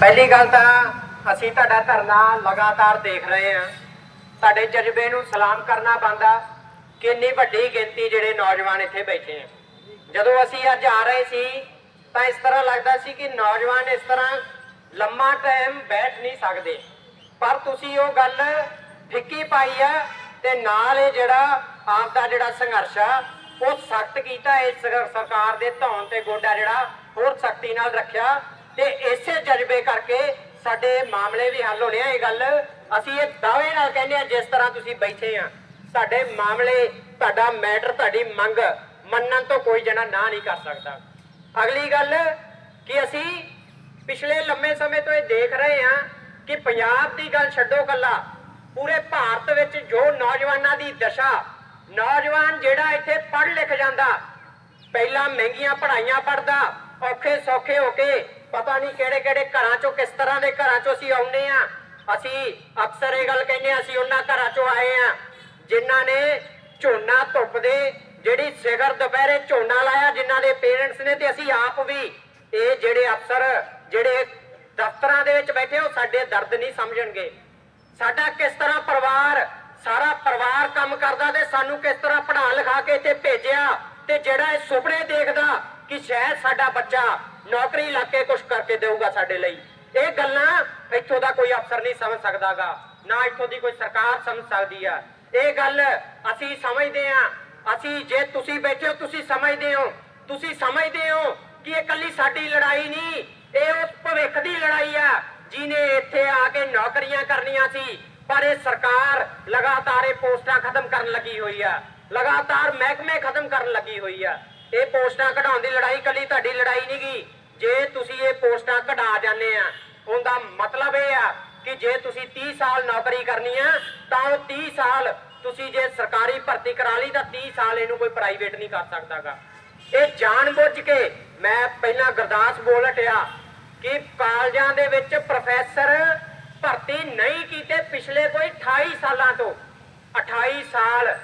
ਪਹਿਲੀ ਗੱਲ ਤਾਂ ਅਸੀਂ ਤੁਹਾਡਾ ਧਰਨਾ ਲਗਾਤਾਰ ਦੇਖ ਰਹੇ ਹਾਂ। ਤੁਹਾਡੇ ਜਜ਼ਬੇ ਨੂੰ ਸਲਾਮ ਕਰਨਾ ਬੰਦਾ ਕਿ ਵੱਡੀ ਗਿਣਤੀ ਜਿਹੜੇ ਨੌਜਵਾਨ ਇੱਥੇ ਬੈਠੇ ਆ। ਜਦੋਂ ਅਸੀਂ ਅੱਜ ਆ ਰਹੇ ਸੀ, ਤਾਂ ਇਸ ਤਰ੍ਹਾਂ ਲੱਗਦਾ ਸੀ ਕਿ ਨੌਜਵਾਨ ਇਸ ਤਰ੍ਹਾਂ ਲੰਮਾ ਟਾਈਮ ਬੈਠ ਨਹੀਂ ਸਕਦੇ। ਪਰ ਤੁਸੀਂ ਉਹ ਗੱਲ ਫਿੱਕੀ ਪਾਈ ਆ ਤੇ ਨਾਲ ਇਹ ਜਿਹੜਾ ਆਪ ਦਾ ਜਿਹੜਾ ਸੰਘਰਸ਼ ਆ, ਉਹ ਸਖਤ ਕੀਤਾ। ਇਸ ਸਰਕਾਰ ਦੇ ਧੌਣ ਤੇ ਗੋਡਾ ਜਿਹੜਾ ਹੋਰ ਸਖਤੀ ਨਾਲ ਰੱਖਿਆ। ਤੇ ਇਸੇ ਜਜ਼ਬੇ ਕਰਕੇ ਸਾਡੇ ਮਾਮਲੇ ਵੀ ਹੱਲ ਹੋਣੇ ਆ। ਇਹ ਗੱਲ ਅਸੀਂ ਇਹ ਦਾਅਵੇ ਨਾਲ ਕਹਿੰਦੇ ਆ, ਜਿਸ ਤਰ੍ਹਾਂ ਤੁਸੀਂ ਬੈਠੇ ਆ, ਸਾਡੇ ਮਾਮਲੇ, ਤੁਹਾਡਾ ਮੈਟਰ, ਤੁਹਾਡੀ ਮੰਗ ਮੰਨਣ ਤੋਂ ਕੋਈ ਜਣਾ ਨਾ ਨਹੀਂ ਕਰ ਸਕਦਾ। ਅਗਲੀ ਗੱਲ ਕਿ ਅਸੀਂ ਪਿਛਲੇ ਲੰਮੇ ਸਮੇਂ ਤੋਂ ਇਹ ਦੇਖ ਰਹੇ ਹਾਂ ਕਿ ਪੰਜਾਬ ਦੀ ਗੱਲ ਛੱਡੋ ਕੱਲਾ ਪੂਰੇ ਭਾਰਤ ਵਿੱਚ ਜੋ ਨੌਜਵਾਨਾਂ ਦੀ ਦਸ਼ਾ, ਨੌਜਵਾਨ ਜਿਹੜਾ ਇੱਥੇ ਪੜ੍ਹ ਲਿਖ ਜਾਂਦਾ, ਪਹਿਲਾਂ ਮਹਿੰਗੀਆਂ ਪੜ੍ਹਾਈਆਂ ਪੜ੍ਹਦਾ ਔਖੇ ਸੌਖੇ ਹੋ ਕੇ ਪਤਾ ਨਹੀਂ ਕਿਹੜੇ ਕਿਹੜੇ ਘਰਾਂ ਚੋਂ ਕਿਸ ਤਰ੍ਹਾਂ ਦੇ ਘਰਾਂ ਚੋਂ ਅਸੀਂ ਆਉਂਦੇ ਆ ਅਸੀਂ ਅਕਸਰ ਇਹ ਗੱਲ ਕਹਿੰਦੇ ਹਾਂ, ਅਸੀਂ ਉਹਨਾਂ ਘਰਾਂ ਚੋਂ ਆਏ ਆ ਜਿਨ੍ਹਾਂ ਨੇ ਝੋਨਾ ਧੁੱਪ ਦੇ ਜਿਹੜੀ ਸਿਗਰ ਦੁਪਹਿਰੇ ਝੋਨਾ ਲਾਇਆ ਜਿਨ੍ਹਾਂ ਦੇ ਪੇਰੈਂਟਸ ਨੇ ਤੇ ਅਸੀਂ ਆਪ ਵੀ ਇਹ ਜਿਹੜੇ ਅਫਸਰ ਜਿਹੜੇ ਦਫ਼ਤਰਾਂ ਦੇ ਵਿੱਚ ਬੈਠੇ ਉਹ ਸਾਡੇ ਦਰਦ ਨਹੀਂ ਸਮਝਣਗੇ। ਸਾਡਾ ਕਿਸ ਤਰ੍ਹਾਂ ਪਰਿਵਾਰ ਸਾਰਾ ਪਰਿਵਾਰ ਕੰਮ ਕਰਦਾ ਤੇ ਸਾਨੂੰ ਕਿਸ ਤਰ੍ਹਾਂ ਪੜ੍ਹਾ ਲਿਖਾ ਕੇ ਇੱਥੇ ਭੇਜਿਆ ਤੇ ਜਿਹੜਾ ਇਹ ਸੁਪਨੇ ਦੇਖਦਾ ਕਿ ਸ਼ਾਇਦ ਸਾਡਾ ਬੱਚਾ ਨੌਕਰੀ ਲੱਗ ਕੇ ਕੁਝ ਕਰਕੇ ਦੇਊਗਾ ਸਾਡੇ ਲਈ। ਇਹ ਗੱਲਾਂ ਇੱਥੋਂ ਦਾ ਕੋਈ ਅਫਸਰ ਨਹੀਂ ਸਮਝ ਸਕਦਾਗਾ, ਨਾ ਇੱਥੋਂ ਦੀ ਕੋਈ ਸਰਕਾਰ ਸਮਝ ਸਕਦੀ ਆ। ਇਹ ਗੱਲ ਅਸੀਂ ਸਮਝਦੇ ਆ। ਅਸੀਂ ਜੇ ਤੁਸੀਂ ਬੈਠੇ ਹੋ, ਤੁਸੀਂ ਸਮਝਦੇ ਹੋ। ਤੁਸੀਂ ਸਮਝਦੇ ਹੋ ਕਿ ਇਹ ਕੱਲੀ ਸਾਡੀ ਲੜਾਈ ਨਹੀਂ, ਇਹ ਉਸ ਭਵਿੱਖ ਦੀ ਲੜਾਈ ਆ ਜਿਨੇ ਇੱਥੇ ਆ ਕੇ ਨੌਕਰੀਆਂ ਕਰਨੀਆਂ ਸੀ, ਪਰ ਇਹ ਸਰਕਾਰ ਲਗਾਤਾਰ ਇਹ ਪੋਸਟਾਂ ਖਤਮ ਕਰਨ ਲੱਗੀ ਹੋਈ ਆ। ਲਗਾਤਾਰ ਮਹਿਕਮੇ ਖਤਮ ਕਰਨ ਲੱਗੀ ਹੋਈ ਆ। ਇਹ ਪੋਸਟਾਂ ਕਢਾਉਣ ਦੀ ਲੜਾਈ ਕੱਲੀ ਤੁਹਾਡੀ ਲੜਾਈ ਨਹੀਂਗੀ ਜੇ ਤੁਸੀਂ ਇਹ ਪੋਸਟਾਂ ਕਢਾ ਜਾਂਦੇ ਆ, ਉਹਦਾ ਮਤਲਬ ਇਹ ਆ ਕਿ ਜੇ ਤੁਸੀਂ 30 ਸਾਲ ਨੌਕਰੀ ਕਰਨੀ ਆ, ਤਾਂ ਉਹ 30 ਸਾਲ ਤੁਸੀਂ ਜੇ ਸਰਕਾਰੀ ਭਰਤੀ ਕਰਾ ਲਈ, ਤਾਂ 30 ਸਾਲ ਇਹਨੂੰ ਕੋਈ ਪ੍ਰਾਈਵੇਟ ਨਹੀਂ ਕਰ ਸਕਦਾਗਾ। ਇਹ ਜਾਣਬੁੱਝ ਕੇ ਮੈਂ ਪਹਿਲਾਂ ਗੁਰਦਾਸ ਬੋਲ ਹਟਿਆ ਕਿ ਕਾਲਜਾਂ ਦੇ ਵਿੱਚ ਪ੍ਰੋਫੈਸਰ ਭਰਤੀ ਨਹੀਂ ਕੀਤੇ ਪਿਛਲੇ ਕੋਈ 28 ਸਾਲਾਂ ਤੋਂ। 28 ਸਾਲ,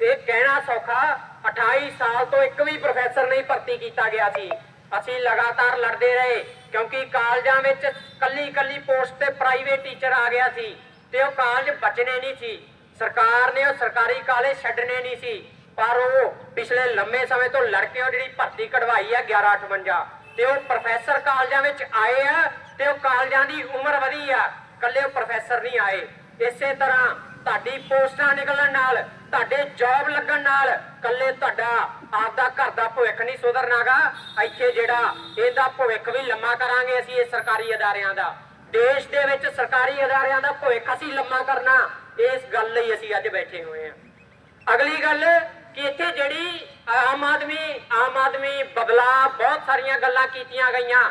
ਇਹ ਕਹਿਣਾ ਸੌਖਾ 28 ਸਾਲ ਤੋਂ ਇੱਕ ਵੀ ਪ੍ਰੋਫੈਸਰ ਨਹੀਂ ਭਰਤੀ ਕੀਤਾ ਗਿਆ ਸੀ। ਅਸੀਂ ਲਗਾਤਾਰ ਲੜਦੇ ਰਹੇ ਕਿਉਂਕਿ ਕਾਲਜਾਂ ਵਿੱਚ ਕੱਲੀ ਕੱਲੀ ਪੋਸਟ ਤੇ ਪ੍ਰਾਈਵੇਟ ਟੀਚਰ ਆ ਗਿਆ ਸੀ ਤੇ ਉਹ ਕਾਲਜ ਬਚਣੇ ਨਹੀਂ ਸੀ। ਸਰਕਾਰ ਨੇ ਉਹ ਸਰਕਾਰੀ ਕਾਲਜ ਛੱਡਣੇ ਨਹੀਂ ਸੀ। ਪਰ ਉਹ ਪਿਛਲੇ ਲੰਮੇ ਸਮੇਂ ਤੋਂ ਲੜ ਉਹ ਜਿਹੜੀ ਭਰਤੀ ਕਢਵਾਈ ਆ 1158 ਤੇ ਉਹ ਪ੍ਰੋਫੈਸਰ ਕਾਲਜਾਂ ਵਿੱਚ ਆਏ ਆ ਤੇ ਉਹ ਕਾਲਜਾਂ ਦੀ ਉਮਰ ਵਧੀ ਆ। ਕੱਲੇ ਉਹ ਪ੍ਰੋਫੈਸਰ ਨਹੀਂ ਆਏ। ਇਸੇ ਤਰ੍ਹਾਂ ਤੁਹਾਡੀ ਪੋਸਟਾਂ ਨਿਕਲਣ ਨਾਲ, ਤੁਹਾਡੇ ਜੌਬ ਲੱਗਣ ਨਾਲ ਕੱਲੇ ਤੁਹਾਡਾ ਆਪਦਾ ਘਰ ਦਾ ਭਵਿੱਖ ਨਹੀਂ ਸੁਧਰਨਾਗਾ। ਇੱਥੇ ਜਿਹੜਾ ਇਹਦਾ ਭਵਿੱਖ ਵੀ ਲੰਮਾ ਕਰਾਂਗੇ ਅਸੀਂ ਇਹ ਸਰਕਾਰੀ ਅਦਾਰਿਆਂ ਦਾ। ਦੇਸ਼ ਦੇ ਵਿੱਚ ਸਰਕਾਰੀ ਅਦਾਰਿਆਂ ਦਾ ਭਵਿੱਖ ਅਸੀਂ ਲੰਮਾ ਕਰਨਾ, ਇਸ ਗੱਲ ਲਈ ਅਸੀਂ ਅੱਜ ਬੈਠੇ ਹੋਏ ਹਾਂ। ਅਗਲੀ ਗੱਲ ਕਿ ਇੱਥੇ ਜਿਹੜੀ ਆਮ ਆਦਮੀ ਆਮ ਆਦਮੀ ਬਦਲਾ ਬਹੁਤ ਸਾਰੀਆਂ ਗੱਲਾਂ ਕੀਤੀਆਂ ਗਈਆਂ।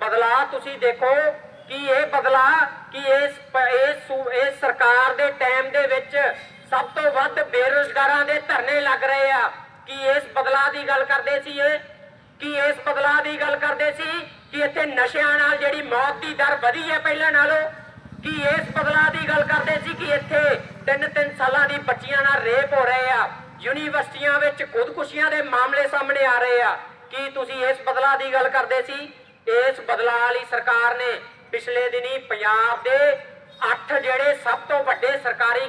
ਬਦਲਾ ਤੁਸੀਂ ਦੇਖੋ ਕਿ ਇਹ ਬਦਲਾ ਕਿ ਇਸ ਇਸ ਇਸ ਸਰਕਾਰ ਦੇ ਟਾਈਮ ਦੇ ਵਿੱਚ ਸਭ ਤੋਂ ਵੱਧ ਬੇਰੁਜ਼ਗਾਰਾਂ ਦੇ ਧਰਨੇ ਲੱਗ ਰਹੇ ਕਿ ਇਸ ਬਦਲਾ ਦੀ ਗੱਲ ਕਰਦੇ ਸੀ ਇਹ, ਕਿ ਇਸ ਬਦਲਾ ਦੀ ਗੱਲ ਕਰਦੇ ਸੀ ਕਿ ਇੱਥੇ ਨਸ਼ਿਆਂ ਨਾਲ ਜਿਹੜੀ ਮੌਤ ਦੀ ਦਰ ਵਧੀ ਹੈ ਪਹਿਲਾਂ ਨਾਲੋਂ, ਕਿ ਇਸ ਬਦਲਾ ਦੀ ਗੱਲ ਕਰਦੇ ਸੀ ਕਿ ਇੱਥੇ ਤਿੰਨ ਤਿੰਨ ਸਾਲਾਂ ਦੀ ਬੱਚੀਆਂ ਨਾਲ ਰੇਪ ਹੋ ਰਹੇ ਆ, ਯੂਨੀਵਰਸਿਟੀਆਂ ਵਿੱਚ ਖੁਦਕੁਸ਼ੀਆਂ ਦੇ ਮਾਮਲੇ ਸਾਹਮਣੇ ਆ ਰਹੇ ਆ। ਕੀ ਤੁਸੀਂ ਇਸ ਬਦਲਾਅ ਦੀ ਗੱਲ ਕਰਦੇ ਸੀ? ਇਸ ਬਦਲਾਅ ਵਾਲੀ ਸਰਕਾਰ ਨੇ ਪਿਛਲੇ ਦਿਨੀ ਪੰਜਾਬ ਦੇ ਅੱਠ ਜਿਹੜੇ ਸਭ ਤੋਂ ਵੱਡੇ ਸਰਕਾਰੀ